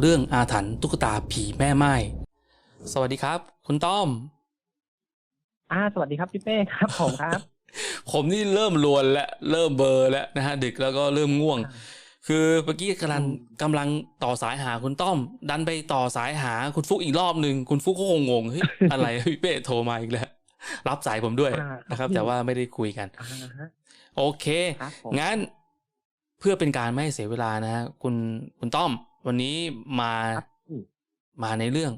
เรื่องอาถรรพ์ตุ๊กตาผีแม่ไม้สวัสดีครับ คุณต้อม อ่า สวัสดีครับพี่เป้ครับผมครับ ผมนี่เริ่มลวนแล้วเริ่มเบลอร์แล้วนะฮะดึกแล้วก็เริ่มง่วงอ่าคือเมื่อกี้กำลังอืมกำลังต่อสายหาคุณต้อม ดันไปต่อสายหาคุณฟุกอีกรอบหนึ่งคุณฟุกก็คงงงเฮ้ยอะไรพี่เป้โทรมาอีกแล้วรับสายผมด้วยอ่านะครับพี่แต่ว่าไม่ได้คุยกันอ่าฮะโอเคครับผมงั้นเพื่อเป็นการไม่ให้เสียเวลานะฮะคุณคุณต้อม วันนี้มาครับอืมมาในเรื่อง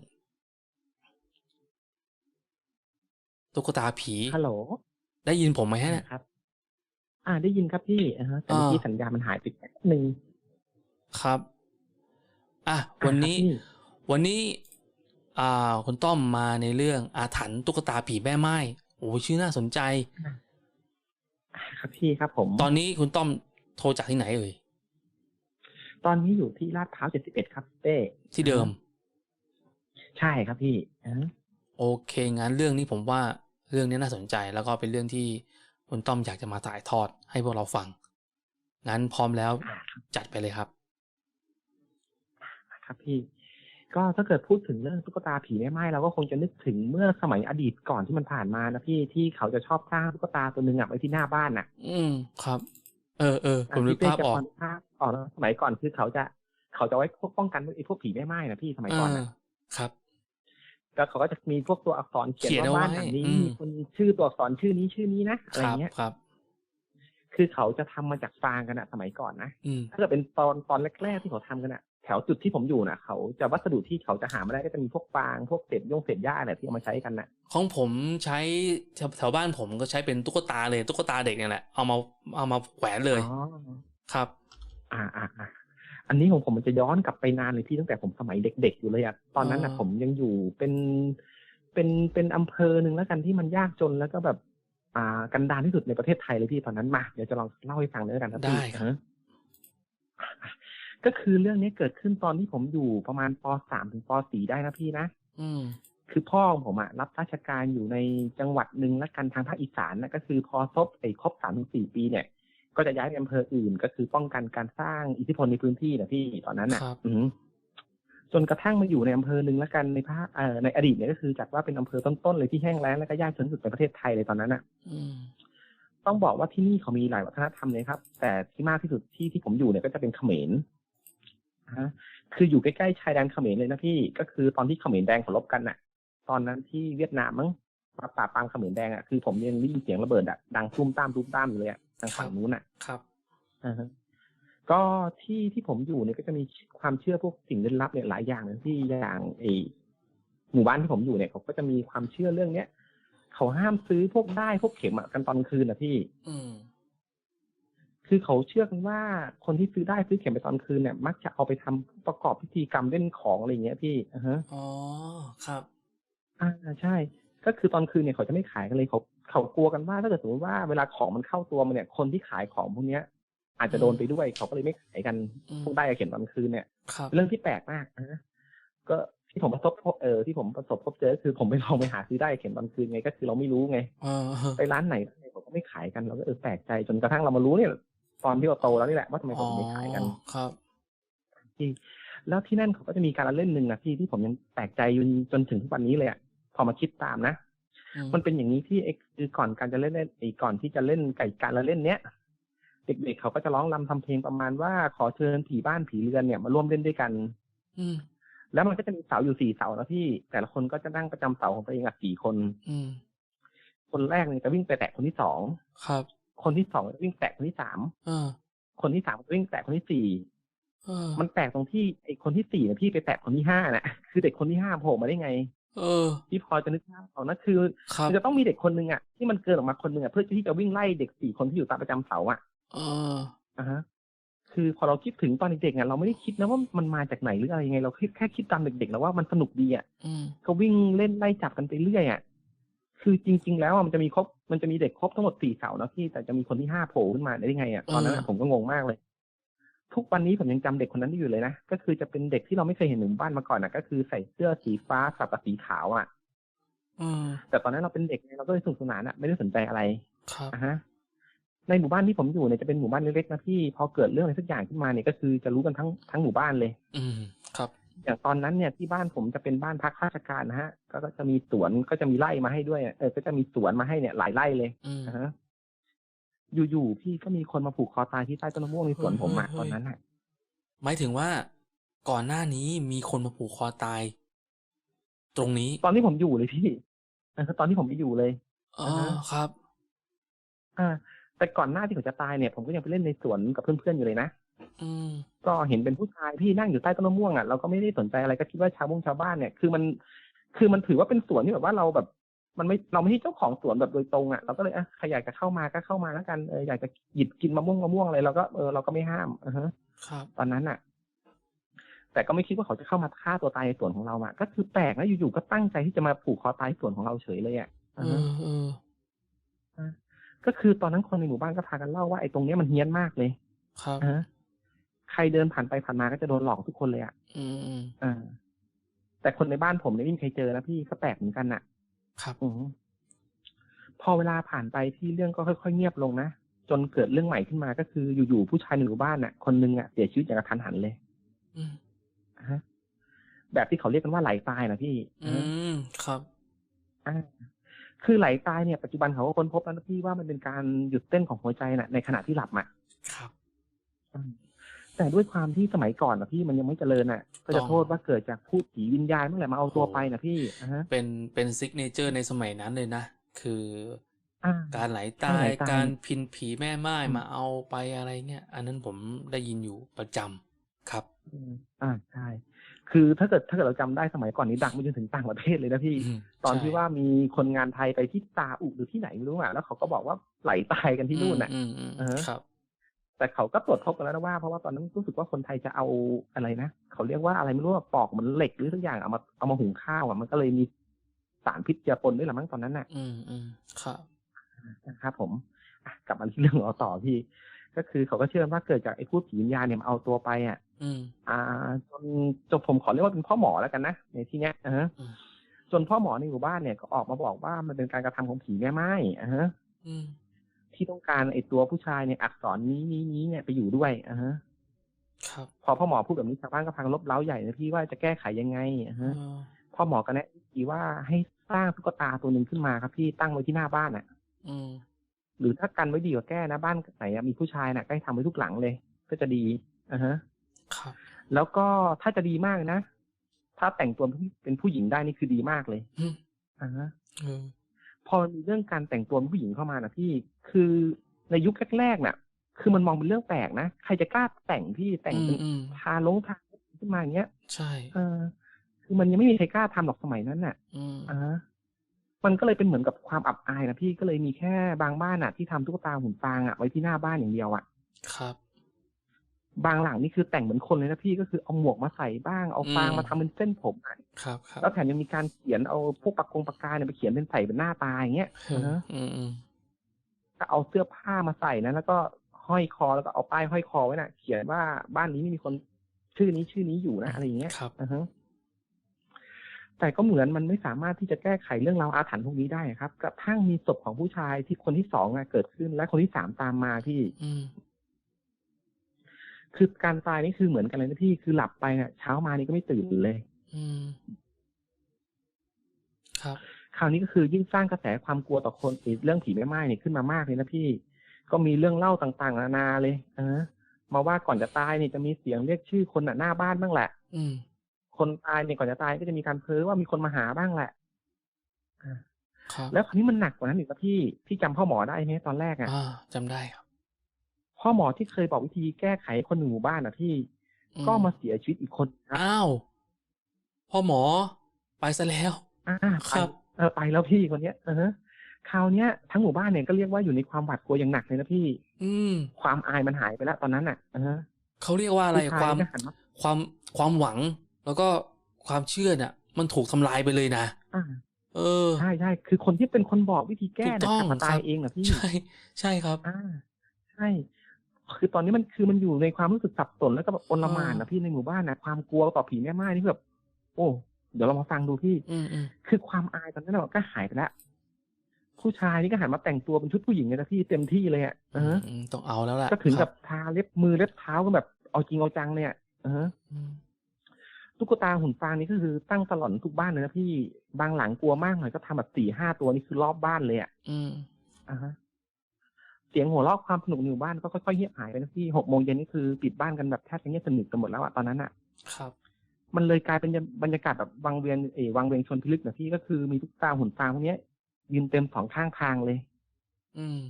ตุ๊กตาผีฮัลโหลได้ยินผมไหมฮะเนี่ยครับ อ่าได้ยินครับพี่อ่าฮะแต่เมื่อกี้อ่าสัญญาณมันหายไปแป๊บหนึ่งครับ อะวันนี้อ่าครับพี่วันนี้ อ่าคุณต้อมมาในเรื่องอาถรรพ์ตุ๊กตาผีแม่ไม้โอ้ชื่อน่าสนใจอ่าครับพี่ครับผม ตอนนี้คุณต้อมโทรจากที่ไหนเอ่ย ตอนนี้อยู่ที่ลาดพร้าวเจ็ดสิบเอ็ดครับเป้ที่เดิม ใช่ครับพี่อ่าโอเคงั้นเรื่องนี้ผมว่าเรื่องนี้น่าสนใจแล้วก็เป็นเรื่องที่คุณต้อมอยากจะมาถ่ายทอดให้พวกเราฟัง งั้นพร้อมแล้วอ่าจัดไปเลยครับ ครับพี่ ก็ถ้าเกิดพูดถึงเรื่องตุ๊กตาผีแม่ไม้เราก็คงจะนึกถึงเมื่อสมัยอดีตก่อนที่มันผ่านมานะพี่ที่เขาจะชอบสร้างตุ๊กตาตัวหนึ่งอะไว้ที่หน้าบ้านน่ะ อืมครับ เออเออผมนึกพี่ภาพเป้จะออกพนึภาพออกแล้วสมัยก่อนคือเขาจะ เขาจะไว้พวกป้องกันไอ้พวกผีแม่ไม้นะพี่สมัยก่อนเอนะอครับก็เขาก็จะมีพวกตัวอักษรเขียนเขียนเอาว่าไว้บ้านหลังนี้อืมมีคนชื่อตัวอักษรชื่อนี้ชื่อนี้นะอะไรครับเงี้ยครับ คือเขาจะทำมาจากฟางกันอะสมัยก่อนนะอืมถ้าเกิดเป็นตอนตอนแรกๆที่เขาทำกันอะ แถวจุดที่ผมอยู่นะเขาจะวัสดุที่เขาจะหามาได้ก็จะมีพวกฟางพวกเศษย่งเศษหญ้าเนี่ยที่เอามาใช้กันน่ะของผมใช้แถวแถวบ้านผมก็ใช้เป็นตุ๊กตาเลยตุ๊กตาเด็กเนี่ยแหละเอามาเอามาแขวนเลยอ๋อครับอ่าอ่าอ่าอันนี้ของผมมันจะย้อนกลับไปนานเลยพี่ตั้งแต่ผมสมัยเด็กๆอยู่เลยอะตอนนั้นอะอ๋อผมยังอยู่เป็นเป็นเป็นอำเภอหนึ่งแล้วกันที่มันยากจนแล้วก็แบบอ่ากันดารที่สุดในประเทศไทยเลยพี่ตอนนั้นมาเดี๋ยวจะลองเล่าให้ฟังเลยแล้วกันครับพี่ได้ครับฮะ ก็คือเรื่องนี้เกิดขึ้นตอนที่ผมอยู่ประมาณปสามถึงปสี่ได้นะพี่นะอืมคือพ่อของผมอะรับราชการอยู่ในจังหวัดหนึ่งและกันทางภาคอีสานนะก็คือพอครบไอ้ครบสามถึงสี่ปีเนี่ย ก็จะย้ายไปอำเภออื่น ก็คือป้องกันการสร้างอิทธิพลในพื้นที่นะพี่ตอนนั้นน่ะครับอือหือจนกระทั่งมาอยู่ในอำเภอหนึ่งแล้วกันในภาคเอ่อในอดีตเนี่ยก็คือจัดว่าเป็นอำเภอต้นๆเลยที่แห้งแล้งและก็ยากจนที่สุดในประเทศไทยเลยตอนนั้นน่ะอืมต้องบอกว่าที่นี่เขามีหลายวัฒนธรรมเลยครับ แต่ที่มากที่สุดที่ที่ผมอยู่เนี่ยก็จะเป็นเขมร ฮะคืออยู่ใกล้ๆชายแดนเขมรเลยนะพี่ก็คือตอนที่เขมรแดงเขารบกันน่ะ ตอนนั้นที่เวียดนามมั้งมาปราบปรามเขมรแดงอะคือผมยังได้ยินเสียงระเบิดอะดังตุ้มตามตุ้มตามอยู่เลยอะทางฝั่งนู้นอะครับอ่าฮะก็ที่ที่ผมอยู่เนี่ยก็จะมีความเชื่อพวกสิ่งลึกลับเนี่ยหลายอย่างนะที่อย่างไอหมู่บ้านที่ผมอยู่เนี่ยเขาก็จะมีความเชื่อเรื่องเนี้ยเขาห้ามซื้อพวกได้ายพวกเข็มอะกันตอนคืนนะพี่ อืม คือเขาเชื่อกันว่าคนที่ซื้อได้ซื้อเข็มไปตอนคืนเนี่ย มักจะเอาไปทำประกอบพิธีกรรมเล่นของอะไรอย่างเงี้ยพี่อ่าฮะอ๋อครับ อ่าใช่ ก็คือตอนคืนเนี่ยเขาจะไม่ขายกันเลยเขาเขากลัวกันว่าถ้าเกิดสมมติว่าเวลาของมันเข้าตัวมันเนี่ย คนที่ขายของพวกเนี้ย อาจจะโดนไปด้วยเขาก็เลยไม่ขายกันอืมพวกได้ายกับเข็มตอนคืนเนี่ยครับเรื่องที่แปลกมากนะก็ที่ผมประสบพบเออที่ผมประสบพบเจอคือผมไปลองไปหาซื้อได้ายกับเข็มตอนคืนไงก็คือเราไม่รู้ไงเออไปร้านไหนเขาก็ไม่ขายกันเราก็เออแปลกใจจนกระทั่งเรามารู้เนี่ย ตอนที่เราโตแล้วนี่แหละว่าทำไมอ๋เขาอถึงไม่ขายกันครับที่แล้วที่นั่นเขาก็จะมีการละเล่นหนึ่งนะพี่ที่ผมยังแปลกใจจนจนถึงทุกวันนี้เลยอะพอมาคิดตามนะอืมมันเป็นอย่างนี้ที่ไอ้คือก่อนการจะเล่นเล่นไอ้ก่อนที่จะเล่นไก่การละเล่นเนี้ยเด็กๆเขาก็จะร้องรำทำเพลงประมาณว่าขอเชิญผีบ้านผีเรือนเนี่ยมาร่วมเล่นด้วยกัน อืมแล้วมันก็จะมีเสาอยู่สี่เสานะพี่ แต่ละคนก็จะนั่งประจำเสาของตัวเองอะสี่คน อืมคนแรกเนี่ยจะวิ่งไปแตะคนที่สองครับ คนที่สองจะวิ่งแตะคนที่สามเออคนที่สามจะวิ่งแตะคนที่สี่เออมันแปลกตรงที่ไอ้คนที่สี่เนี่ยพี่ไปแตะคนที่ห้าน่ะคือเด็กคนที่ห้าโผล่มาได้ไง เออพี่พอจะนึกภาพออกนะคือครับมันจะต้องมีเด็กคนหนึ่งอะที่มันเกินออกมาคนหนึ่งอะเพื่อที่จะวิ่งไล่เด็กสี่คนที่อยู่ตามประจำเสาอะเอออ่าฮะคือพอเราคิดถึงตอนเด็กๆอะเราไม่ได้คิดนะว่ามันมาจากไหนหรืออะไรยังไง เราแค่แค่คิดตามเด็กๆแล้วว่ามันสนุกดีอะอืมก็วิ่งเล่นไล่จับกันไปเรื่อยอะ คือจริง ๆ แล้วอะมันจะมีครบมันจะมีเด็กครบทั้งหมดสี่เสานะพี่แต่จะมีคนที่ห้าโผล่ขึ้นมาได้ยังไงอะตอนนั้นอะผมก็งงมากเลย ทุกวันนี้ผมยังจำเด็กคนนั้นได้อยู่เลยนะก็คือจะเป็นเด็กที่เราไม่เคยเห็นในหมู่บ้านมาก่อนอะก็คือใส่เสื้อสีฟ้าสับกับสีขาวอะอืมแต่ตอนนั้นเราเป็นเด็กไงเราก็เลยสนุกสนานอะไม่ได้สนใจอะไรครับอะฮะในหมู่บ้านที่ผมอยู่เนี่ยจะเป็นหมู่บ้านเล็กๆนะพี่พอเกิดเรื่องอะไรสักอย่างขึ้นมาเนี่ยก็คือจะรู้กันทั้งทั้งหมู่บ้านเลย อืมครับ อย่างตอนนั้นเนี่ยที่บ้านผมจะเป็นบ้านพักข้าราชการนะฮะก็ก็จะมีสวนก็จะมีไร่มาให้ด้วย เออ ก็จะมีสวนมาให้เนี่ยหลายไร่เลยอืมนะฮะอยู่ๆพี่ก็มีคนมาผูกคอตายที่ใต้ต้นมะม่วงในสวนผมอะเฮ้ยตอนนั้นอะหมายถึงว่าก่อนหน้านี้มีคนมาผูกคอตาย ตรงนี้ ตอนที่ผมอยู่เลยพี่เออตอนที่ผมไปอยู่เลยอ๋ออ่าฮะครับ อ่า แต่ก่อนหน้าที่ผมจะตายเนี่ย ผมก็ยังไปเล่นในสวนกับเพื่อนๆอยู่เลยนะอืม ก็เห็นเป็นผู้ชายพี่นั่งอยู่ใต้ต้นมะม่วงอะเราก็ไม่ได้สนใจอะไรก็คิดว่าชาวบ้งชาวบ้านเนี่ยคือมันคือมันถือว่าเป็นสวนที่แบบว่าเราแบบ มันไม่เราไม่ใช่เจ้าของสวนแบบโดยตรงอะเราก็เลยอะใครอยากจะเข้ามาก็เข้ามาแล้วกันเอออยากจะหยิบกินมะม่วงมะม่วงอะไรเราก็เออเราก็ไม่ห้ามอะฮะครับตอนนั้นอะ แต่ก็ไม่คิดว่าเขาจะเข้ามาฆ่าตัวตายในสวนของเราอะก็คือแปลกนะอยู่ๆก็ตั้งใจที่จะมาผูกคอตายที่สวนของเราเฉยเลยอะเออ่าฮะอเออก็คือตอนนั้นคนในหมู่บ้านก็พากันเล่าว่าไอ้ตรงเนี้ยมันเฮี้ยนมากเลยครับอ่าฮะ ใครเดินผ่านไปผ่านมาก็จะโดนหลอกทุกคนเลยอะอืมอืมอ่าแต่คนในบ้านผมเนี่ยไม่มีใครเจอนะพี่ก็แปลกเหมือนกันน่ะ ครับอือพอเวลาผ่านไปที่เรื่องก็ค่อยๆเงียบลงนะจนเกิดเรื่องใหม่ขึ้นมาก็คืออยู่ๆผู้ชายในหมู่บ้านน่ะ คนนึงอะเสียชีวิตอย่างกระทันหันเลยอืมอ่าฮะแบบที่เขาเรียกกันว่าไหลตายนะพี่อืมครับอ่าคือไหลตายเนี่ยปัจจุบันเขาก็ค้นพบแล้วนะพี่ว่ามันเป็นการหยุดเต้นของหัวใจน่ะในขณะที่หลับอะครับอืม แต่ด้วยความที่สมัยก่อนนะพี่มันยังไม่เจริญอะ ก็จะโทษว่าเกิดจากพูดผีวิญญาณเมื่อไหร่มาเอาตัวไปนะพี่อ่าฮะเป็นเป็นซิกเนเจอร์ในสมัยนั้นเลยนะ คืออ่าการไหลตาการไหลยตายการพินผีแม่ไม้อืมมาเอาไปอะไรเงี้ย อันนั้นผมได้ยินอยู่ประจำครับอืมอ่าใช่คือถ้าเกิดถ้าเกิดเราจำได้สมัยก่อนนี้ดังไปจนถึงต่างประเทศเลยนะพี่อืมตอนใช่ที่ว่ามีคนงานไทยไปที่ซาอุหรือที่ไหนไม่รู้อะแล้วเขาก็บอกว่าไหลตายกันที่นู่นน่ะอืมอืมเออืมอครับ แต่เขาก็ตรวจพบกันแล้วนะว่า เพราะว่าตอนนั้นรู้สึกว่าคนไทยจะเอาอะไรนะเขาเรียกว่าอะไรไม่รู้ว่าปอกเหมือนเหล็กหรือสักอย่างเอามาเอามาหุงข้าวอะมันก็เลยมีสารพิษเจือปนด้วยละมั้งตอนนั้นน่ะ อืมอืมครับนะครับผมอะกลับมาที่เรื่องเราต่อพี่ ก็คือเขาก็เชื่อว่าเกิดจากไอ้พูดผีวิญญาณเนี่ยมาเอาตัวไปอะ อืม อ่า จนจนผมขอเรียกว่าเป็นพ่อหมอแล้วกันนะในที่เนี้ยอ่าฮะอืมจนพ่อหมอในหมู่บ้านเนี่ยก็ออกมาบอกว่ามันเป็นการกระทำของผีแม่ไม้อ่าฮะ อืม ที่ต้องการไอ้ตัวผู้ชายเนี่ยอักษรนี้นี้นี้เนี่ยไปอยู่ด้วยอ่าฮะครับพอพ่อหมอพูดแบบนี้ชาวบ้านก็พังลบเล้าใหญ่นะพี่ว่าจะแก้ไขยังไงอ่าเอฮะอพ่อหมอก็แนะวิธีว่าให้สร้างตุ๊กตาตัวหนึ่งขึ้นมาครับพี่ตั้งไว้ที่หน้าบ้านอะ อืมหรือถ้ากันไว้ดีกว่าแก้นะบ้านไหนอะมีผู้ชายน่ะก็ให้ทำไว้ทุกหลังเลย ก็จะดีอ่าฮะครับ แล้วก็ถ้าจะดีมากนะถ้าแต่งตัวเป็นผู้หญิงได้นี่คือดีมากเลยอืมอ่าฮะ เออพอมีเรื่องการแต่งตัวเป็นผู้หญิงเข้ามานะพี่ คือในยุคแรกๆน่ะ คือมันมองเป็นเรื่องแปลกนะ ใครจะกล้าแต่งพี่แต่งอืมเป็นอืมทาลงทาขึ้นมาอย่างเงี้ย ใช่ เออ คือมันยังไม่มีใครกล้าทำหรอกสมัยนั้นน่ะอืมอ่าฮะมันก็เลยเป็นเหมือนกับความอับอายนะพี่ก็เลยมีแค่บางบ้านน่ะที่ทำตุ๊กตาหุ่นฟางอะไว้ที่หน้าบ้านอย่างเดียวอะ ครับ บางหลังนี่คือแต่งเหมือนคนเลยนะพี่ก็คือเอาหมวกมาใส่บ้างเอาฟางอืมมาทำเป็นเส้นผมอะครับครับแล้วแถมยังมีการเขียนเอาพวกปากกงปากกาเนี่ยไปเขียนเป็นใส่เป็นหน้าตาอย่างเงี้ยเออนะอืมอืมก็เอาเสื้อผ้ามาใส่นะแล้วก็ห้อยคอแล้วก็เอาป้ายห้อยคอไว้น่ะ เขียนว่าบ้านนี้ไม่มีคนชื่อนี้ชื่อนี้อยู่นะอะไรอย่างเงี้ยครับอือฮะแต่ก็เหมือนมันไม่สามารถที่จะแก้ไขเรื่องราวอาถรรพ์พวกนี้ได้ครับกระทั่งมีศพของผู้ชายที่คนที่สองอะเกิดขึ้นและคนที่สามตามมาพี่อืม คือการตายนี่คือเหมือนกันเลยนะพี่คือหลับไปเนี่ยเช้ามานี่ก็ไม่ตื่นเลย อืม ครับคราวนี้ก็คือยิ่งสร้างกระแสความกลัวต่อคนอีกเรื่องผีแม่ไม้เนี่ยขึ้นมามากเลยนะพี่ ก็มีเรื่องเล่าต่างๆนานาเลยเออมาว่าก่อนจะตายเนี่ยจะมีเสียงเรียกชื่อคนน่ะหน้าบ้านบ้างแหละ อืม คนตายเนี่ยก่อนจะตายก็จะมีการเพ้อว่ามีคนมาหาบ้างแหละครับแล้วคราวนี้มันหนักกว่านั้นอีกนะพี่พี่จำพ่อหมอได้ไหมตอนแรกอะอ่าจำได้ครับ พ่อหมอที่เคยบอกวิธีแก้ไขคนหนึ่งหมู่บ้านอะพี่อืก็มาเสียชีวิตอีกคนครับอ้าวพ่อหมอไปซะแล้วอ่าคไปรับเออไปแล้วพี่คนเนี้ยเออคราวเนี้ยทั้งหมู่บ้านเนี่ยก็เรียกว่าอยู่ในความหวาดกลัวอย่างหนักเลยนะพี่ อืม ความอายมันหายไปแล้วตอนนั้นอะเออเขาเรียกว่าอะไรผู้ชายความก็หันมาความความหวัง แล้วก็ความเชื่อเนี่ยมันถูกทำลายไปเลยนะอ่าเออใช่ใช่คือคนที่เป็นคนบอกวิธีแก้ถูกเนี่ยต้องกลับมาตาคยรับเองเหรอพี่ใช่ ใช่ครับอ่าใช่ คือตอนนี้มันคือมันอยู่ในความรู้สึกสับสนแล้วก็แบบอนละหมานนะพี่ในหมู่บ้านนะความกลัวต่อผีแม่ไม้นี่แบบโอ้เดี๋ยวเรามาฟังดูพี่อืมอืมคือความอายตอนนั้นนะก็หายไปแล้วผู้ชายนี่ก็หันมาแต่งตัวเป็นชุดผู้หญิงเลยนะพี่เต็มที่เลยอะเออมต้องเอาแล้วล่ะก็ถึงคกัรับทาเล็บมือเล็บเท้ากันแบบเอาจริงเอาจังเลยอะเอออืมตุ๊กตาหุ่นฟางนี่ก็คือตั้งตลอดทุกบ้านเลยนะพี่บางหลังกลัวมากหน่อยก็ทำแบบสี่ห้าตัวนี่คือรอบบ้านเลยอะอืมอ่าฮะ เสียงหัวเราะความสนุกในหมู่บ้านก็ค่อยๆเงียบหายไปนะพี่หกโมงเย็นนี่คือปิดบ้านกันแบบแทบจะเงียบสนิทกันหมดแล้วอะตอนนั้นอะครับ มันเลยกลายเป็นบรรยากาศแบบวังเวียนเออวังเวียนชนพิลึกนะพี่ก็คือมีตุ๊กตาหุ่นฟางพวกเนี้ยยืนเต็มสองข้างทางเลย อืม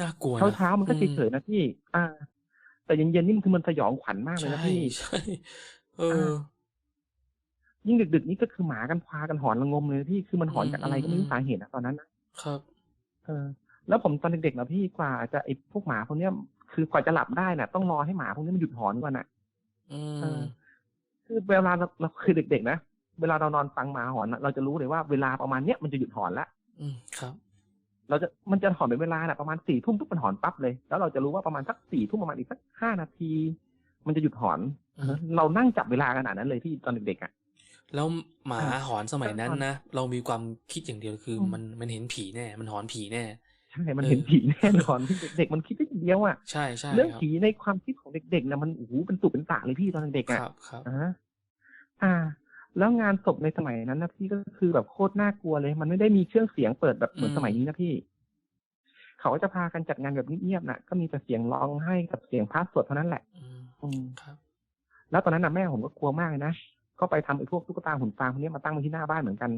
น่ากลัวนะเช้าเช้าๆมันก็อืเฉยๆนะพี่ อ่า แต่เย็นๆนี่มันคือมันสยองขวัญมากเลยใช่นะพี่ใช่เออ ยิ่งดึกๆนี่ก็คือหมากันพากันหอนระงมเลยนะพี่คือมันหอนจากอะไรก็ไม่รู้อืมสาเหตุอะตอนนั้นนะครับ เออ แล้วผมตอนเด็กๆนะพี่กว่าจะไอ้พวกหมาพวกเนี้ย คือกว่าจะหลับได้น่ะ ต้องรอให้หมาพวกนี้มันหยุดหอนก่อนน่ะอืเอมอคือเวลาเราเราคือเด็กๆนะเวลาเรานอนฟังหมาหอนน่ะเราจะรู้เลยว่าเวลาประมาณเนี้ยมันจะหยุดหอนละอืมครับ เราจะมันจะหอนเป็นเวลาน่ะประมาณสี่ทุ่มปุ๊บมันหอนปั๊บเลย แล้วเราจะรู้ว่าประมาณสักสี่ทุ่มประมาณอีกสักห้านาที มันจะหยุดหอนอืมเรานั่งจับเวลาขนาดนั้นเลยพี่ตอนเด็กๆอะแล้วหมาอ่าหอนสมัยนั้นนะเรามีความคิดอย่างเดียวคืออมมันมันเห็นผีแน่ มันหอนผีแน่ใช่มันเออเห็นผีแน่นอนพี่เด็กๆมันคิดได้อย่างเดียวอะใช่ใช่เรื่องครับผีในความคิดของเด็กๆนะมันโอ้โหเป็นตุเป็นตะเลยพี่ตอนเด็กๆคอะรับครับอ่าอ่า แล้วงานศพในสมัยนั้นนะพี่ก็คือแบบโคตรน่ากลัวเลย มันไม่ได้มีเครื่องเสียงเปิดแบบเหมือนอืมสมัยนี้นะพี่ เขาก็จะพากันจัดงานแบบเงียบๆน่ะ ก็มีแต่เสียงร้องให้กับเสียงพระสวดเท่านั้นแหละอืมอืมครับ แล้วตอนนั้นน่ะแม่ผมก็กลัวมากเลยนะก็ไปทำไอ้พวกตุ๊กตาหุ่นฟางพวกนี้มาตั้งไว้ที่หน้าบ้านเหมือนกัน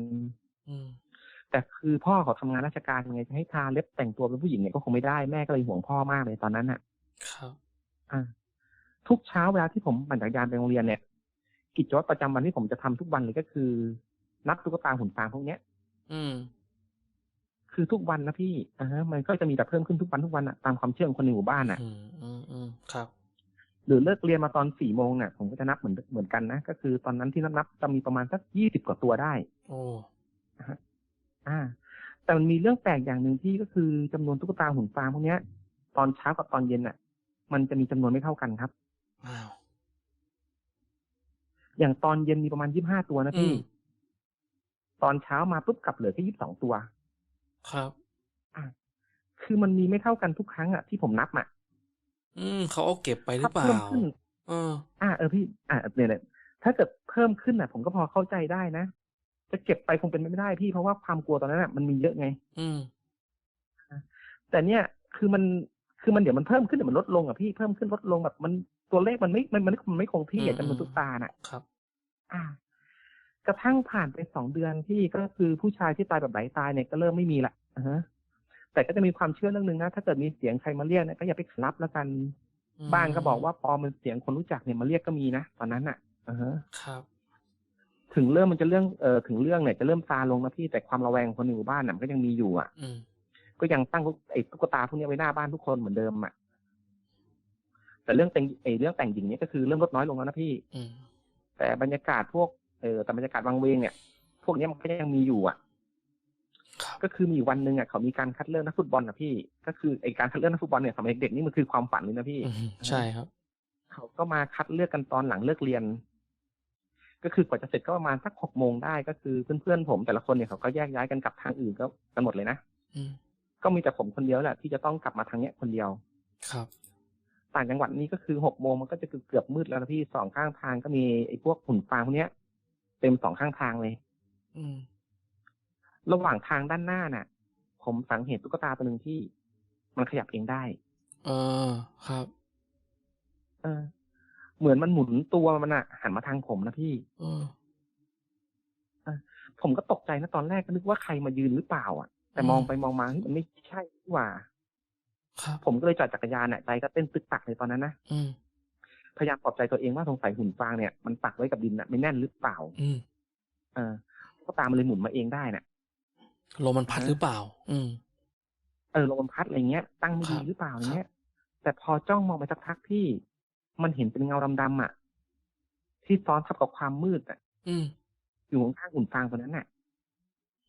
อืม แต่คือพ่อเขาทำงานราชการยังไงจะให้ทาเล็บแต่งตัวเป็นผู้หญิงเนี่ยก็คงไม่ได้แม่ก็เลยห่วงพ่อมากเลยตอนนั้นน่ะ ครับ อ่า ทุกเช้าเวลาที่ผมปั่นจักรยานไปโรงเรียนเนี่ยกิจวัตรประจำวันที่ผมจะทำทุกวันเลยก็คือ นับตุ๊กตาหุ่นฟางพวกเนี้ย อืม คือทุกวันนะพี่อ่าฮะ มันก็จะมีแต่เพิ่มขึ้นทุกวันทุกวันอะตามความเชื่อของคนในหมู่บ้านอะอืมอืมอืมครับหรือเลิกเรียนมาตอนสี่โมงเนี่ยผมก็จะนับเหมือนเหมือนกันนะ ก็คือตอนนั้นที่นับนับจะมีประมาณสักยี่สิบกว่าตัวได้ โอ้ อ่า แต่มันมีเรื่องแปลกอย่างหนึ่งที่ก็คือจำนวนตุ๊กตาหุ่นฟางพวกเนี้ย ตอนเช้ากับตอนเย็นน่ะ มันจะมีจำนวนไม่เท่ากันครับอ้าวอย่างตอนเย็นมีประมาณยี่บห้าตัวนะอืพี่มตอนเช้ามาปุ๊บกลับเหลือแค่ยี่สิบสองตัว ครับอ่าคือมันมีไม่เท่ากันทุกครั้งอะที่ผมนับอะ อืมเขาเอาเก็บไปหรืถ้าอเปล่าเพิ่มขึ้นเอออ่าเออพี่ อ่าเนี่ยเนี่ยถ้าเกิดเพิ่มขึ้นน่ะ ผมก็พอเข้าใจได้นะ จะเก็บไปคงเป็นไปไม่ได้พี่เพราะว่าความกลัวตอนนั้นน่ะมันมีเยอะไง อืมแต่เนี่ยคือมันคือมันเดี๋ยวมันเพิ่มขึ้นเดี๋ยวมันลดลงอะพี่เพิ่มขึ้นลดลงแบบมันตัวเลขมันไม่มันมันมันไม่คงที่อะอืมจำนวนตุ๊กตาน่ะครับ อ่ากระทั่งผ่านไปสองเดือนที่ก็คือผู้ชายที่ตายแบบไหลตายเนี่ยก็เริ่มไม่มีละอ่าฮะแต่ก็จะมีความเชื่อเรื่องหนึ่งนะถ้าเกิดมีเสียงใครมาเรียกเนี่ยก็อย่าไปรับแล้วกันอืมบ้านก็บอกว่าพอมันเสียงคนรู้จักเนี่ยมาเรียกก็มีนะตอนนั้นอะอ่าฮะครับ ถึงเรื่องมันจะเรื่องเอ่อถึงเรื่องเนี่ยจะเริ่มซาลงนะพี่แต่ความระแวงของคนในหมู่บ้านน่ะมันก็ยังมีอยู่อะอืมก็ยังตั้งพวกไอ้ตุ๊กตาพวกนี้ไว้หน้าบ้านทุกคนเหมือนเดิมอะแต่เรื่องแต่งไอ้เรื่องแต่งหญิงเนี่ยก็คือเริ่มลดน้อยลงแล้วนะพี่อืมแต่บรรยากาศพวกเออแต่บรรยากาศวังเวงเนี่ย พวกเนี้ยมันก็ยังมีอยู่อะครับก็คือมีอยู่วันหนึ่งอะเขามีการคัดเลือกนักฟุตบอลนะพี่ ก็คือไอ้การคัดเลือกนักฟุตบอลเนี่ยสมัยเด็กๆนี่มันคือความฝันเลยนะพี่อืมใช่ครับ เขาก็มาคัดเลือกกันตอนหลังเลิกเรียน ก็คือกว่าจะเสร็จก็ประมาณสักหกโมงได้ก็คือเพื่อนๆผมแต่ละคนเนี่ยเขาก็แยกย้ายกันกลับทางอื่นก็กันหมดเลยนะอืมก็มีแต่ผมคนเดียวแหละที่จะต้องกลับมาทางเนี้ยคนเดียว ครับ ต่างจังหวัดนี้ก็คือหกโมงมันก็จะเกือบมืดแล้วนะพี่สองข้างทางก็มีไอ้พวกหุ่นฟางพวกเนี้ย เต็มสองข้างทางเลย อืมระหว่างทางด้านหน้าน่ะ ผมสังเกตตุ๊กตาตัวหนึ่งที่ มันขยับเองได้ เออครับ เออ เหมือนมันหมุนตัวมันอะหันมาทางผมนะพี่เออผมก็ตกใจนะตอนแรกก็นึกว่าใครมายืนหรือเปล่า อะ แต่อืมมองไปมองมาเฮ้ยมันไม่ใช่นี่หว่าครับผมก็เลยจอดจักรยานเนี่ยใจก็เต้นตึกตักเลยตอนนั้นนะอืมพยายามปลอบใจตัวเองว่าสงสัยหุ่นฟางเนี่ยมันปักไว้กับดินน่ะไม่แน่นหรือเปล่า อืมเออก็ตามมันเลยหมุนมาเองได้น่ะลมมันพัดหรือเปล่า อืมเออลมมันพัดอะไรเงี้ย ตั้งไม่ดีครับหรือเปล่าเงี้ย แต่พอจ้องมองไปสักพักที่ มันเห็นเป็นเงาดำๆอะ ที่ซ้อนทับกับความมืดอะอืมอยู่ข้างๆหุ่นฟางตัวนั้นน่ะ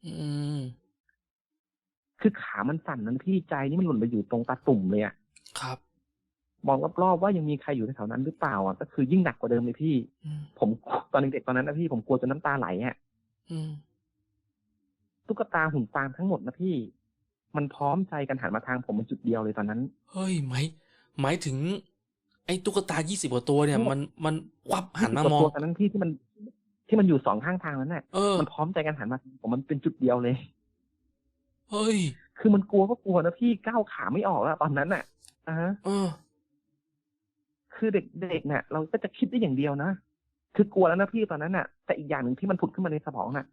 อืมคือขามันสั่นนั้นพี่ใจนี่มันหล่นไปอยู่ตรงตาตุ่มเลยอะครับมองรอบๆว่ายังมีใครอยู่แถวๆนั้นหรือเปล่าอะก็คือยิ่งหนักกว่าเดิมเลยพี่อืมผมตอนเด็กๆตอนนั้นนะพี่ผมกลัวจนน้ำตาไหลอะอืมตุ๊กตาหุ่นฟางทั้งหมดนะพี่ มันพร้อมใจกันหันมาทางผมเป็นจุดเดียวเลยตอนนั้น เฮ้ยหมายหมายถึง ไอไอ้ตุ๊กตายี่สิบกว่าตัวเนี่ยทั้งหมดมันมันวับหันมา20มองตัวกันนั้นพี่ที่มันที่มันอยู่สองข้างทางนั้นน่ะเออมันพร้อมใจกันหันมาผมมันเป็นจุดเดียวเลย เฮ้ย คือมันกลัวก็กลัวนะพี่ก้าวขาไม่ออกแล้วตอนนั้นน่ะอ่าฮะเออคือเด็กเด็กเนี่ยเราก็จะคิดได้อย่างเดียวนะคือกลัวแล้วนะพี่ตอนนั้นน่ะ แต่อีกอย่างหนึ่งที่มันผุดขึ้นมาในสมองน่ะ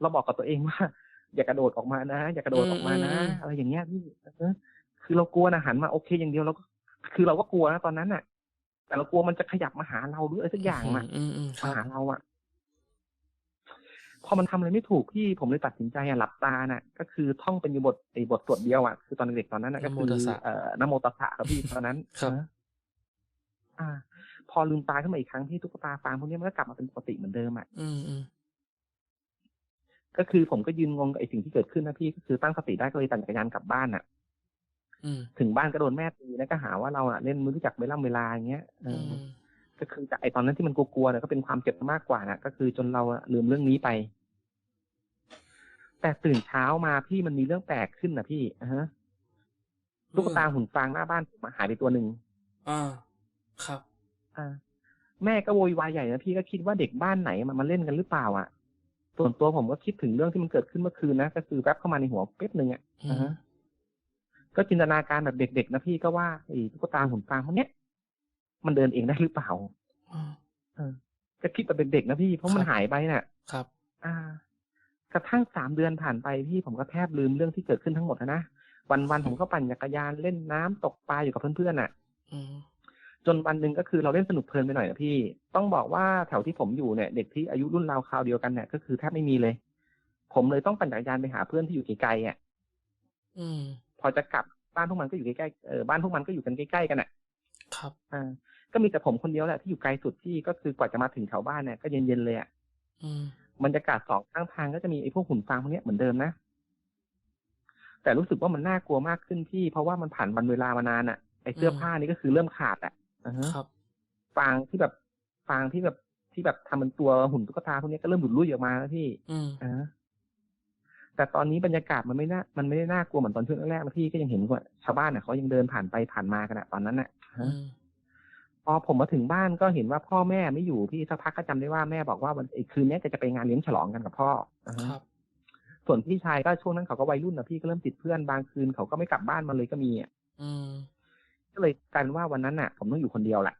เราบอกกับตัวเองว่า อย่ากระโดดออกมานะอย่ากระโดดออกมานะอืมอืมอะไรอย่างเงี้ยพี่เออคือเรากลัวนะหันมาโอเคอย่างเดียวเราก็ คือเราก็กลัวนะตอนนั้นน่ะ แต่เรากลัวมันจะขยับมาหาเราหรืออะไรสักอย่างอะอืมอืมคมารับหาเราอะพอมันทำอะไรไม่ถูกพี่ผมเลยตัดสินใจอะหลับตาน่ะ ก็คือท่องเป็นอยู่บทไอ้บทสวดเดียวอะคือตอนเด็กๆตอนนั้นน่ะก็นะโมคือตัสสะเอ่อนะโมตัสสะครับพี่ตอนนั้นครับนะอ่า พอลืมตาขึ้นมาอีกครั้งที่ตุ๊กตาฟางพวกนี้มันก็กลับมาเป็นปกติเหมือนเดิมอะอืมอืมก็คือผมก็ยืนงงกับไอ้สิ่งที่เกิดขึ้นนะพี่ก็คือตั้งสติได้ก็เลยปั่นจักรยานกลับบ้านอะอืม ถึงบ้านก็โดนแม่ตีแล้วก็หาว่าเราอะเล่นมือรู้จักเวลาเวลาอย่างเงี้ยเออืออมก็คือจากไอ้ตอนนั้นที่มันกลัวๆเนี่ยก็เป็นความเจ็บมากกว่าน่ะก็คือจนเราอะลืมเรื่องนี้ไป แต่ตื่นเช้ามาพี่มันมีเรื่องแปลกขึ้นนะพี่อ่าฮะตุ๊กตาหุ่นฟางหน้าบ้านผมอะหายไปตัวหนึ่งอ่าครับ อ่า แม่ก็โวยวายใหญ่นะพี่ก็คิดว่าเด็กบ้านไหนมันมาเล่นกันหรือเปล่าอะส่วนตัวผมก็คิดถึงเรื่องที่มันเกิดขึ้นเมื่อคืนนะก็คือแวบเข้ามาในหัวเป๊บหนึ่งอะอือ่ามฮะ ก็จินตนาการแบบเด็กๆนะพี่ก็ว่าไอ้ตุ๊กตาหุ่นฟางพวกเนี้ยมันเดินเองได้หรือเปล่าอ่าเออก็คิดแบบเด็กๆนะพี่เพราะมันครับหายไปน่ะ ครับ อ่ากระทั่งสามเดือนผ่านไปพี่ผมก็แทบลืมเรื่องที่เกิดขึ้นทั้งหมดแล้วนะวันวันๆผมก็ปั่นจักรยานเล่นน้ำตกปลาอยู่กับเพื่อนๆน่ะอืมจนวันหนึ่งก็คือเราเล่นสนุกเพลินไปหน่อยนะพี่ ต้องบอกว่าแถวที่ผมอยู่เนี่ย เด็กที่อายุรุ่นราวคราวเดียวกันเนี่ยก็คือแทบไม่มีเลย ผมเลยต้องปั่นจักรยานไปหาเพื่อนที่อยู่ไกลๆอะ อืมพอจะกลับบ้านพวกมันก็อยู่ใกล้ๆเออบ้านพวกมันก็อยู่กันใกล้ๆกันอะ ครับ อ่า ก็มีแต่ผมคนเดียวแหละที่อยู่ไกลสุดที่ก็คือกว่าจะมาถึงแถวบ้านเนี่ยก็เย็นๆเลยอะอืมบรรยากาศสองข้างทางก็จะมีไอ้พวกหุ่นฟางพวกเนี้ยเหมือนเดิมนะ แต่รู้สึกว่ามันน่ากลัวมากขึ้นพี่ เพราะว่ามันผ่านวันเวลามานานอะ่ะไอ้เสื้อผ้านี่ก็คือเริ่มขาดอะ่ะอ่าฮะครับฟางที่แบบฟางที่แบบที่แบบทำเป็นตัวหุ่นตุ๊กตาพวกเนี้ยก็เริ่มหลุดลุ่ยออกมาแล้วพี่อืมอ่าฮะ แต่ตอนนี้บรรยากาศมันไม่น่ามันไม่ได้น่ากลัวเหมือนตอนช่วงแรกๆนะพี่ก็ยังเห็นว่าชาวบ้านเนี่ยเขายังเดินผ่านไปผ่านมากันอะตอนนั้นน่ะอืฮะมพอผมมาถึงบ้านก็เห็นว่าพ่อแม่ไม่อยู่พี่สักพักก็จำได้ว่าแม่บอกว่าวันไอ้คืนนี้จะจะไปงานเลี้ยงฉลองกันกับพ่ออ่าฮะครับ ส่วนพี่ชายก็ช่วงนั้นเขาก็วัยรุ่นนะพี่ก็เริ่มติดเพื่อนบางคืนเขาก็ไม่กลับบ้านมาเลยก็มีอะอืมก็เลยกลายเป็นว่าวันนั้นน่ะ ผมต้องอยู่คนเดียวแหละ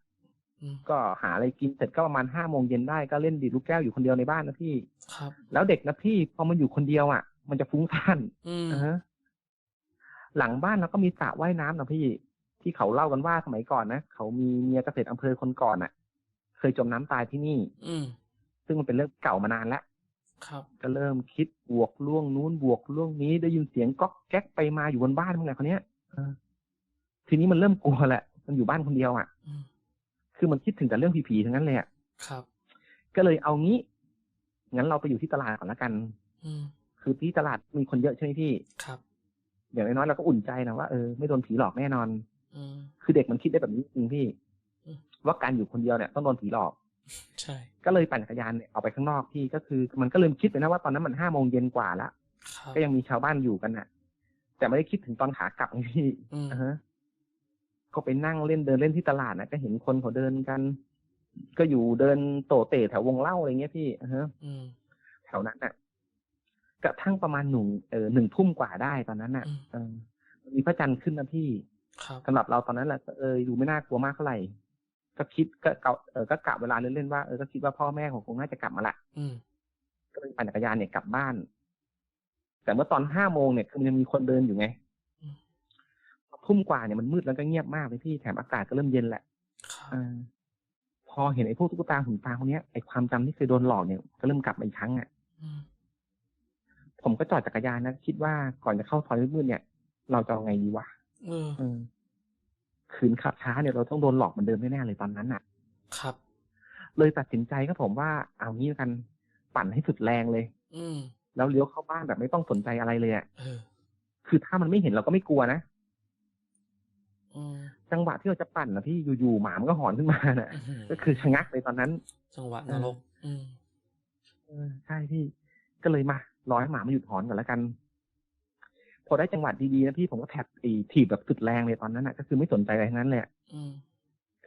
อืมก็หาอะไรกินเสร็จก็ประมาณห้าโมงเย็นได้ก็เล่นดีดลูกแก้วอยู่คนเดียวในบ้านนะพี่ ครับ แล้วเด็กนะพี่พอมันอยู่คนเดียวอะ มันจะฟุ้งซ่านอืมอ่าฮะหลังบ้านเราก็มีสระว่ายน้ำนะพี่ ที่เขาเล่ากันว่าสมัยก่อนนะเขามีเมียเกษตรอำเภอคนก่อนอะ เคยจมน้ำตายที่นี่ อืมซึ่งมันเป็นเรื่องเก่ามานานแล้วครับ ก็เริ่มคิดบวกล่วงนู้นบวกล่วงนี้ได้ยินเสียงก๊อกแก๊กไปมาอยู่บนบ้านมึงไงคนเนี้ยเออทีนี้มันเริ่มกลัวแหละ มันอยู่บ้านคนเดียวอะอืมคือมันคิดถึงแต่เรื่องผีๆทั้งนั้นเลยอะครับ ก็เลยเอางี้งั้นเราไปอยู่ที่ตลาดก่อนละกันอืม คือที่ตลาดมีคนเยอะใช่ไหมพี่ ครับ อย่างน้อยๆเราก็อุ่นใจนะว่าเออไม่โดนผีหลอกแน่นอนอืมคือเด็กมันคิดได้แบบนี้จริงพี่อืมว่าการอยู่คนเดียวเนี่ยต้องโดนผีหลอก ใช่ ก็เลยปั่นจักรยานเนี่ยออกไปข้างนอกพี่ก็คือ มันก็เริ่มคิดไปนะว่าตอนนั้นมันห้าโมงเย็นกว่าแล้วครับก็ยังมีชาวบ้านอยู่กันน่ะ แต่ไม่ได้คิดถึงตอนขากลับไงพี่อืมอ่าฮะก็ไปนั่งเล่นเดินเล่นที่ตลาดนะก็เห็นคนเขาเดินกัน ก็อยู่เดินโตเตะแถววงเล่าอะไรเงี้ยพี่อ่าฮะอืมแถวนั้นน่ะ กระทั่งประมาณหนึ่งเออหนึ่งทุ่มกว่าได้ตอนนั้นน่ะอืมเออมีพระจันทร์ขึ้นนะพี่ครับสำหรับเราตอนนั้นแหละก็เออดูไม่น่ากลัวมากเท่าไหร่ก็คิดก็เกาเออก็กะเวลาเล่นๆว่าเออก็คิดว่าพ่อแม่ของคงน่าจะกลับมาละอืมก็เลยปั่นจักรยานเนี่ยกลับบ้าน แต่เมื่อตอนห้าโมงเนี่ยคือมันยังมีคนเดินอยู่ไงอืมทุ่มกว่าเนี่ยมันมืดแล้วก็เงียบมากเลยพี่แถมอากาศก็เริ่มเย็นแหละครับเออพอเห็นไอ้พวกตุ๊กตาหุ่นฟางพวกเนี้ยไอ้ความจำที่เคยโดนหลอกเนี่ยก็เริ่มกลับมาอีกครั้งอะอืม ผมก็จอดจักรยานนะคิดว่าก่อนจะเข้าซอยมืดๆเนี่ย เราจะเอาไงดีวะเออเออขืนขับช้าเนี่ยเราต้องโดนหลอกเหมือนเดิมแน่ๆเลยตอนนั้นอะ ครับ เลยตัดสินใจก็ผมว่าเอางี้แล้วกันปั่นให้สุดแรงเลย อืมแล้วเลี้ยวเข้าบ้านแบบไม่ต้องสนใจอะไรเลยอะเออคือถ้ามันไม่เห็นเราก็ไม่กลัวนะอืมจังหวะที่เราจะปั่นนะพี่อยู่ๆหมามันก็หอนขึ้นมาน่ะอื้อหือก็คือชะงักเลยตอนนั้น จังหวะนรกอืมเออใช่พี่ก็เลยมา รอให้หมามาหยุดหอนก่อนแล้วกัน พอได้จังหวะดีๆนะพี่ผมก็แท็บไอีถีบแบบสุดแรงเลยตอนนั้นน่ะก็คือไม่สนใจอะไรทั้งนั้นเลยอะอืม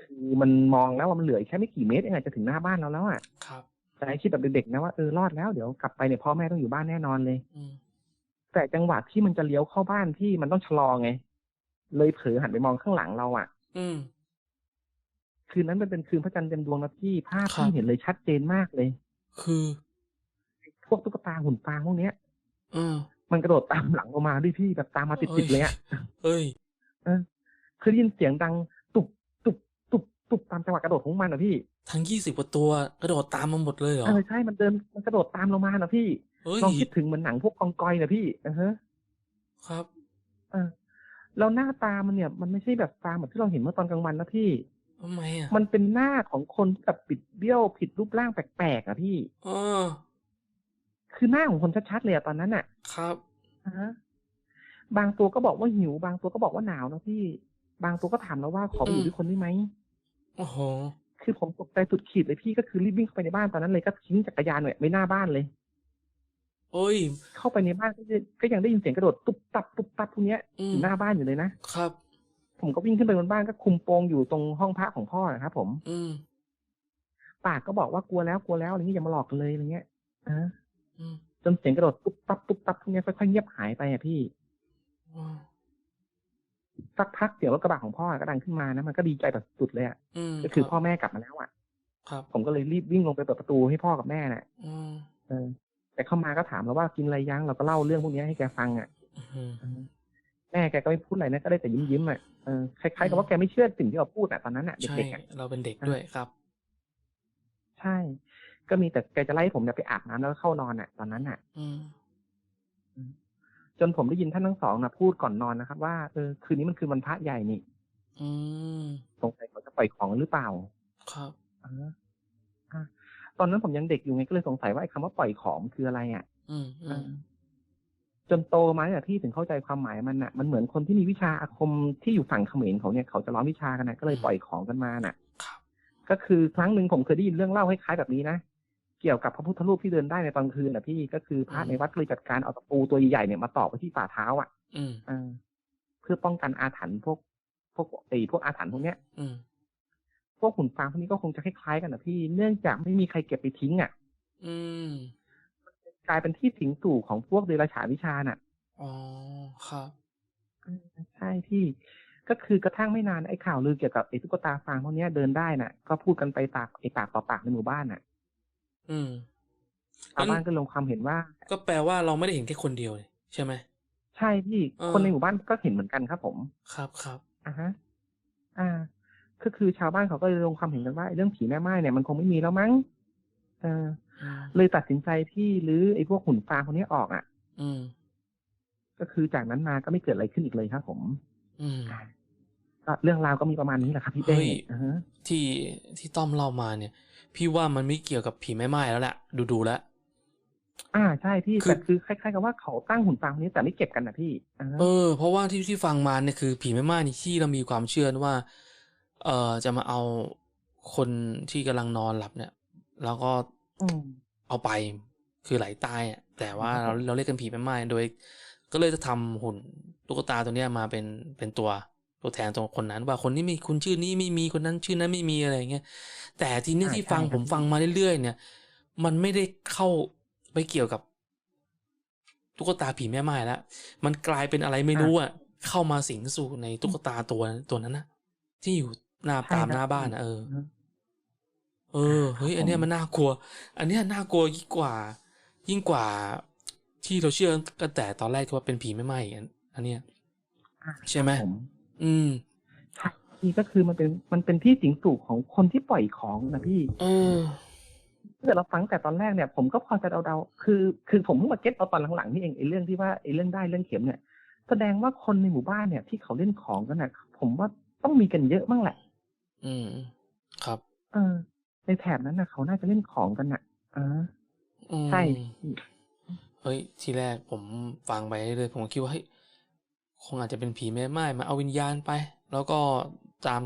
คือมันมองแล้วว่ามันเหลืออีกแค่ไม่กี่เมตรเองอะจะถึงหน้าบ้านเราแล้วอะครับแต่ไอ้คิดแบบเด็กๆนะว่าเออรอดแล้วเดี๋ยวกลับไปเนี่ยพ่อแม่ต้องอยู่บ้านแน่นอนเลยอืมแต่จังหวะที่มันจะเลี้ยวเข้าบ้านที่มันต้องชะลอไง เลยเผลอหันไปมองข้างหลังเราอะ อืมคืนนั้นมันเป็นคืนพระจันทร์เต็มดวงนะพี่ภาพครับที่เห็นเลยชัดเจนมากเลย คือ พวกตุ๊กตาหุ่นฟางพวกเนี้ยเออมันกระโดดตามหลังออกมาด้วยพี่แบบตามมาติดๆเลยอะเอ้ยคือได้ยินเสียงดังตุบตุบตุบตุบตามจังหวะกระโดดของมันนะพี่ ทั้งยี่สิบกว่าตัวกระโดดตามมาหมดเลยเหรอเออใช่มันเดินมันกระโดดตามเรามานะพี่เฮ้ยลองคิดถึงเหมือนหนังพวกกองกอยนะพี่อือฮะครับเออแล้วหน้าตามันเนี่ย มันไม่ใช่แบบตาเหมือนที่เราเห็นเมื่อตอนกลางวันนะพี่ทำไมอะมันเป็นหน้าของคนที่แบบปิดเบี้ยวผิดรูปร่างแปลกๆอะพี่เออ คือหน้าของคนชัดๆเลยอะตอนนั้นอะครับอ่าฮะบางตัวก็บอกว่าหิว บางตัวก็บอกว่าหนาวนะพี่ บางตัวก็ถามเราว่าขอไปอยู่ด้วยคนได้ไหมโอ้โหคือผมตกใจสุดขีดเลยพี่ก็คือรีบวิ่งเข้าไปในบ้านตอนนั้นเลยก็ทิ้งจักรยานไว้ไว้หน้าบ้านเลย โอ้ย เข้าไปในบ้านก็จะก็ยังได้ยินเสียงกระโดดตุ๊บตับตุ๊บตับพวกเนี้ยอือมยู่หน้าบ้านอยู่เลยนะครับ ผมก็วิ่งขึ้นไปบนบ้านก็คุมโปงอยู่ตรงห้องพระของพ่อนะครับผม อืมปากก็บอกว่ากลัวแล้วกลัวแล้วอะไรเงี้ยอย่ามาหลอกกันเลยอะไรเงี้ยอ่าอืม จนเสียงกระโดดตุ๊บตับตุ๊บตับพวกเนี้ยค่อยๆเงียบหายไปอะพี่ว้าวสักพักเสียงรถกระบะของพ่อก็ดังขึ้นมานะมันก็ดีใจแบบสุดเลยอะอืมก็คือรับพ่อแม่กลับมาแล้วอะครับ ผมก็เลยรีบวิ่งลงไปเปิดประตูให้พ่อกับแม่น่ะอืมเออ แต่เข้ามาก็ถามเราว่ากินอะไรยังเราก็เล่าเรื่องพวกนี้ให้แกฟังอะอืมแม่แกก็ไม่พูดอะไรนะก็ได้แต่ยิ้มยิ้มๆอะเออคล้ายๆกับว่าแกไม่เชื่อสิ่งที่เราพูดอะตอนนั้นอะใช่เด็กๆอะเราเป็นเด็กด้วยครับ ใช่ ก็มีแต่แกจะไล่ผมเนี่ยไปอาบน้ำแล้วก็เข้านอนอะตอนนั้นอะอืมจนผมได้ยินท่านทั้งสองนะพูดก่อนนอนนะครับ ว่าเออคืนนี้มันคือวันพระใหญ่นี่อืมสงสัยเขาจะปล่อยของหรือเปล่า ครับอ่าอะตอนนั้นผมยังเด็กอยู่ไงก็เลยสงสัยว่าไอ้คำว่าปล่อยของคืออะไรอะ อืมอืมจนโตมาเนี่ยพี่ถึงเข้าใจความหมายมันอะ มันเหมือนคนที่มีวิชาอาคมที่อยู่ฝั่งเขมรเขาเนี่ยเขาจะร้องวิชากันนะก็เลยปล่อยของกันมาน่ะครับก็คือครั้งหนึ่งผมเคยได้ยินเรื่องเล่าคล้ายๆแบบนี้นะ เกี่ยวกับพระพุทธรูปที่เดินได้ในตอนคืนนะพี่ก็คือพระในวัดก็เลยจัดการเอาตะปูตัวใหญ่ๆเนี่ยมาต่อไปที่ฝ่าเท้าอะอืมเออเพื่อป้องกันอาถรรพ์พวกพวกไอ้พวกอาถรรพ์พวกเนี้ย อืมพวกหุ่นฟางพวกนี้ก็คงจะคล้ายๆกันนะพี่เนื่องจากไม่มีใครเก็บไปทิ้งอะ อืมกลายเป็นที่สิงสู่ของพวกเดรัจฉานวิชาน่ะอ๋อครับใช่พี่ก็คือกระทั่งไม่นานไอ้ข่าวลือเกี่ยวกับไอ้ตุ๊กตาฟางพวกเนี้ยเดินได้น่ะ ก็พูดกันไปปากไอ้ปากต่อปากในหมู่บ้านน่ะ อืมชาวบ้านก็ลงความเห็นว่า ก็แปลว่าเราไม่ได้เห็นแค่คนเดียวเลยใช่ไหมใช่พี่เออคนในหมู่บ้านก็เห็นเหมือนกันครับ ผมครับครับอ่าฮะอ่าก็คือชาวบ้านเขาก็เลยลงความเห็นกันว่าไอ้เรื่องผีแม่ไม้เนี่ยมันคงไม่มีแล้วมั้งเอออืมเลยตัดสินใจที่รื้อไอ้พวกหุ่นฟางพวกนี้ออกอะ อืม ก็คือจากนั้นมาก็ไม่เกิดอะไรขึ้นอีกเลยครับผม อืม ก็เรื่องราวก็มีประมาณนี้แหละครับพี่เต้เฮ้ยอ่าฮะที่ที่ต้อมเล่ามาเนี่ย พี่ว่ามันไม่เกี่ยวกับผีแม่ไม้แล้วแหละดูดูๆแล้วอ่าใช่พี่คือแต่คือคล้ายๆกับว่าเขาตั้งหุ่นฟางพวกนี้แต่ไม่เก็บกันนะพี่อ่าฮะเออ เพราะว่าที่ที่ฟังมาเนี่ยคือผีแม่ไม้นี่ที่เรามีความเชื่อว่า เออจะมาเอาคนที่กำลังนอนหลับเนี่ย แล้วก็อืมเอาไปคือไหลตายอะแต่ว่าครัเราบผมเราเรียกกันผีแม่ไม้โดย ก็เลยจะทำหุ่นตุ๊กตาตัวเนี้ยมาเป็นเป็นตัว ตัวแทนตัวคนนั้นว่าคนนี้มีคุณชื่อนี้ไม่มีคนนั้นชื่อนั้นไม่มีอะไรอย่างเงี้ยแต่ทีนี้ที่ฟังผมฟังมาเรื่อยๆเนี่ย มันไม่ได้เข้าไปเกี่ยวกับตุ๊กตาผีแม่ไม้แล้วมันกลายเป็นอะไรไม่รู้อะเข้ามาสิงสู่ในตุ๊กตาตัวตัวนั้นนะที่อยู่หน้าตามหน้าบ้านนะเอออืมเออเฮ้ยครับอันเนี้ยผมมันน่ากลัว อันเนี้ยน่ากลัวยิ่งกว่า ยิ่งกว่า ที่เราเชื่อกันแต่ตอนแรกที่ว่าเป็นผีไม่ไหม้อันอันเนี้ยอะใช่ไหมผม อืมใช่นี่ก็คือมันเป็นมันเป็นที่สิงสู่ของคนที่ปล่อยของนะพี่เออถ้าเกิดเราฟังแต่ตอนแรกเนี่ย ผมก็พอจะเดาๆคือ คือผมเพิ่งมาเก็ตเอาตอนหลังๆนี่เองไอ้เรื่องที่ว่าไอ้เรื่องได้เรื่องเข็มเนี่ย แสดงว่าคนในหมู่บ้านเนี่ย ที่เขาเล่นของกันน่ะ ผมว่าต้องมีกันเยอะมั้งแหละ อืม ครับ เออ ในแถบนั้นน่ะ เขาน่าจะเล่นของกันน่ะอ่าอืมใช่เฮ้ยทีแรกผมฟังไปเรื่อยๆผมก็คิดว่าเฮ้ย คงอาจจะเป็นผีแม่ไม้มาเอาวิญญาณไป แล้วก็ตาม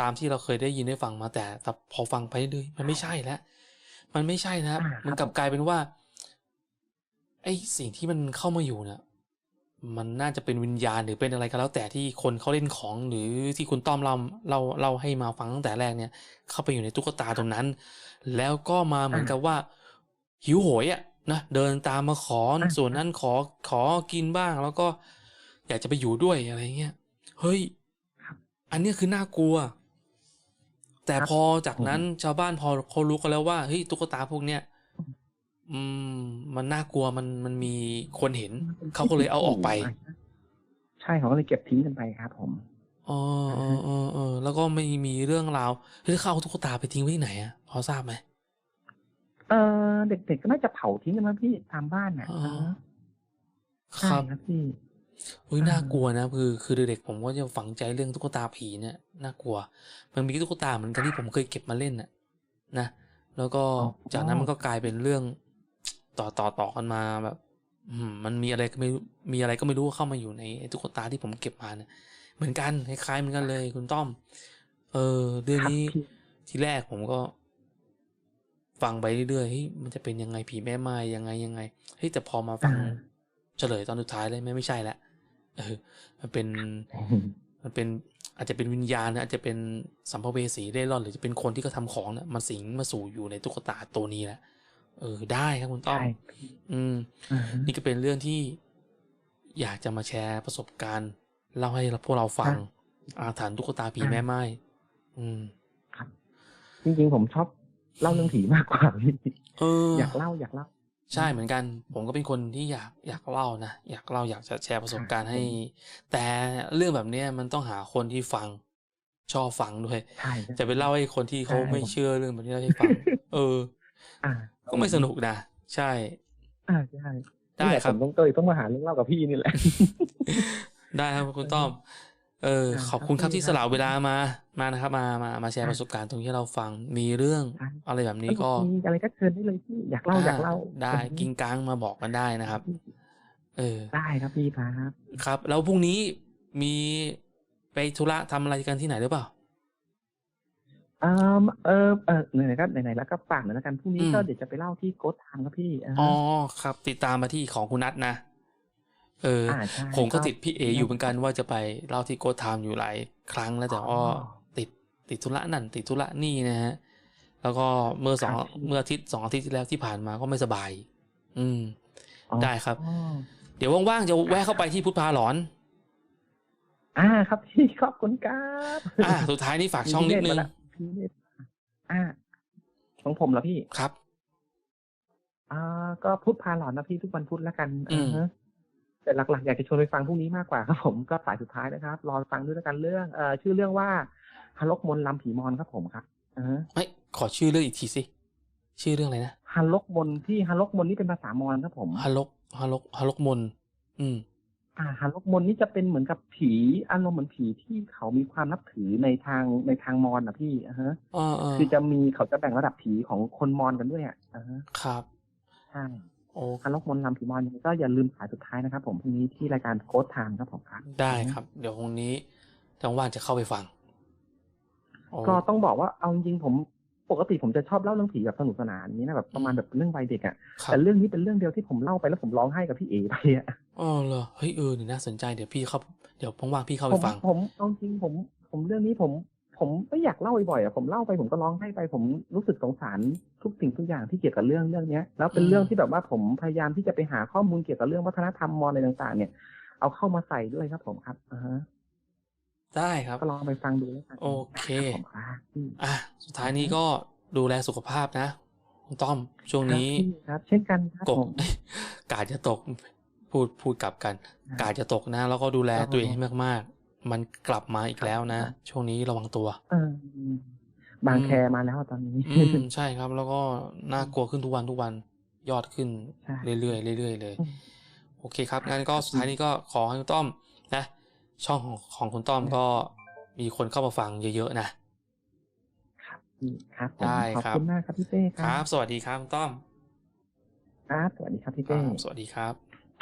ตามที่เราเคยได้ยินได้ฟังมาแต่แต่พอฟังไปเรื่อยมันไม่ใช่แล้วมันไม่ใช่นะครับอ่าครับมันกลับกลายเป็นว่า ไอ้สิ่งที่มันเข้ามาอยู่เนี่ยมันน่าจะเป็นวิญญาณหรือเป็นอะไรก็แล้วแต่ที่คนเขาเล่นของหรือที่คุณต้อมเราเราเราให้มาฟังตั้งแต่แรกเนี่ย เข้าไปอยู่ในตุ๊กตาตรงนั้น แล้วก็มาเหมือนกับว่า หิวโหยอะนะเดินตามมาขออ่าส่วนนั้นขอขอกินบ้าง แล้วก็ อยากจะไปอยู่ด้วยอะไรเงี้ยเฮ้ยครับอันเนี้ยคือน่ากลัว แต่ครับพอจากนั้นชาวบ้านพอเขารู้กันแล้วว่าเฮ้ยตุ๊กตาพวกเนี้ยอืม มันน่ากลัวมันมันมีคนเห็น เขาก็เลยเอาออกไป ใช่เขาก็เลยเก็บทิ้งกันไปครับ ผมอ๋อเออเออเออแล้วก็ไม่มีเรื่องราวเฮ้ยแล้วเขาเอาตุ๊กตาไปทิ้งไว้ที่ไหนอะพอทราบไหมเออเด็กๆก็น่าจะเผาทิ้งกันมั้งพี่ตามบ้านน่ะอ๋อเออคใช่รับครับพี่ เฮ้ยอ่าน่ากลัวนะคือคือเด็กๆผมก็จะฝังใจเรื่องตุ๊กตาผีเนี่ยน่ากลัว มันมีตุ๊กตาเหมือนกันที่ผมเคยเก็บมาเล่นน่ะนะแล้วก็จากนั้นมันก็กลายเป็นเรื่องต่อต่อต่อกันมาแบบอืมมันมีอะไรก็ไม่รู้มีอะไรก็ไม่รู้เข้ามาอยู่ในไอ้ตุ๊กตาที่ผมเก็บมาเนี่ยเหมือนกันคล้ายๆเหมือนกันเลย คุณต้อม เออเรื่องนี้ครับพี่ทีแรกผมก็ ฟังไปเรื่อยๆเฮ้ยมันจะเป็นยังไงผีแม่ไม้ยังไงยังไงเฮ้ยแต่พอมาฟังอ่าเฉลยตอนสุดท้ายเลยไม่ไม่ใช่แล้ว เออ มันเป็น มันเป็นอาจจะเป็นวิญญาณนะอาจจะเป็นสัมภเวสีเร่ร่อน หรือจะเป็นคนที่เขาทำของเนี่ยมาสิงมาสู่อยู่ในตุ๊กตาตัวนี้แหละเออ ได้ครับคุณต้อมใช่อืมอ่าฮะนี่ก็เป็นเรื่องที่อยากจะมาแชร์ประสบการณ์เล่าให้พวกเราฟัง อาถรรพ์ตุ๊กตาผีแม่ไม้อืมจริงๆผมชอบเล่าเรื่องผีมากกว่าพี่เอออยากเล่าอยากเล่า ใช่เหมือนกัน ผมก็เป็นคนที่อยากอยากเล่านะอยากเล่าอยากจะแชร์ประสบการณ์ให้ แต่เรื่องแบบเนี้ยมันต้องหาคนที่ฟัง ชอบฟังด้วยใช่จะไปเล่าให้คนที่เขาใช่ไม่เชื่อเรื่องแบบนี้ให้ฟัง เอออ่าก็ไม่สนุกนะใช่อ่าใช่ได้นี่แหละครับผมต้องเตยต้องมาหาเรื่องเล่ากับพี่นี่แหละ ได้ครับคุณต้อม เอออ่าขอบคุณครับครับที่สละเวลามา มานะครับ มา มา มาแชร์อ่าประสบการณ์ตรงที่เราฟัง มีเรื่องอ่าอะไรแบบนี้ก็มีอะไรก็เชิญได้เลยพี่อยากเล่าอยากเล่า ได้ผมกิ้งกลางมาบอกกันได้นะครับ เออ ได้ครับพี่ครับ ครับ แล้วพรุ่งนี้มีไปธุระทำอะไรกันที่ไหนหรือเปล่าเออเออเออไหนๆก็ไหนๆแล้วก็ฝากหน่อยแล้วกันพรุ่งนี้อืมก็เดี๋ยวจะไปเล่าที่โกดทามครับพี่าฮะอ๋อ ครับ ติดตามมาที่ของคุณนัทนะ เอออ อ่าใช่ผมก็ติดพี่เออยู่เหมือนกันว่าจะไปเล่าที่โกทามอยู่หลายครั้งแล้วแต่ก็ติดติดธุระนั่น ติดธุระนี่นะฮะ แล้วก็เมื่อสองเมื่ออาทิตย์สองอาทิตย์ที่แล้วที่ผ่านมาก็ไม่สบาย อืม อ๋อได้ครับอ๋อเดี๋ยวว่างๆจะแวะเข้าไปที่พุทธพาหลอน อ่าครับพี่ขอบคุณครับอ่า สุดท้ายนี่ฝากช่องนิดนึงพี่เนตอ่าของผมเหรอพี่ ครับ อ่าก็พุธพาหลอนนะพี่ทุกวันพุธแล้วกันอืมาฮะ แต่หลักๆอยากจะชวนไปฟังพรุ่งนี้มากกว่าครับผมก็สายสุดท้ายนะครับ รอฟังด้วยแล้วกันเรื่องเอ่อชื่อเรื่องว่าฮารกมนต์ลำผีมอนครับผมครับอ่าฮะเฮ้ยขอชื่อเรื่องอีกทีสิชื่อเรื่องอะไรนะฮารกมนต์ที่ฮารกมนต์นี่เป็นภาษามอญครับผมฮาลกฮาลกฮาลกมนอืมอ่าฮารกมนต์นี่จะเป็นเหมือนกับผีอารมณ์เหมือนผีที่เขามีความนับถือในทางในทางมอญนะพี่อ่าฮะอ่าอ่าคือจะมีเขาจะแบ่งระดับผีของคนมอญกันด้วยอะอ่าฮะครับใช่ โอฮารกมนต์ลำผีมอญยังไงก็อย่าลืมสายสุดท้ายนะครับ ผมพรุ่งนี้ที่รายการโค้ดไทม์ครับผมครับ ได้ครับ เดี๋ยวพรุ่งนี้จังว่างจะเข้าไปฟังโอ้ก็ต้องบอกว่าเอาจริงๆผมปกติผมจะชอบเล่าเรื่องผีแบบสนุกสนานนี้นะแบบประมาณแบบเรื่องวัยเด็กอะครับแต่เรื่องนี้เป็นเรื่องเดียวที่ผมเล่าไปแล้วผมร้องไห้กับพี่เอไปอะอ๋อเหรอเฮ้ยเออนี่น่าสนใจเดี๋ยวพี่เข้าเดี๋ยวว่างๆพี่เข้าผไปมฟัง ผมเอาจริงผม ผมเรื่องนี้ผม ผมไม่อยากเล่าบ่อยๆอะผมเล่าไปผมก็ร้องไห้ไป ผมรู้สึกสงสารทุกสิ่งทุกอย่างที่เกี่ยวกับเรื่องเรื่องเนี้ย แล้วเป็นอืมเรื่องที่แบบว่าผมพยายามที่จะไปหาข้อมูลเกี่ยวกับเรื่องวัฒนธรรมมอญอะไรต่าง ๆ เนี่ย เอาเข้ามาใส่ด้วยครับผมครับอ่าฮะได้ครับก็ลองไปฟังดูแล้วกันโอเครับผมครับอืมอะสุดท้ายนี้ก็ดูแลสุขภาพนะคุณต้อมช่วงนี้ครับ เช่นกันครับกผบมกาดจะตกพูดพูดกลับกันครับกาดจะตกนะ แล้วก็ดูแลครับตัวเองให้มากๆ มันกลับมาอีกแล้วนะครับช่วงนี้ระวังตัวเออบางแคมาแล้วตอนนี้อืมใช่ครับ แล้วก็น่ากลัวขึ้นทุกวันทุกวันยอดขึ้นใช่เรื่อยๆเรื่อยๆเลยอืมโอเคครับงั้นก็สุดท้ายนี้ก็ขอให้คุณต้อมนะ ช่องของของคุณต้อมก็มีคนเข้ามาฟังเยอะๆนะครับพี่ครับผมได้ขอบครับคุณมากครับพี่เป้คครัรับบสวัสดีครับคุณต้อมครับ สวัสดีครับพี่คเป้รับสวัสดีครับ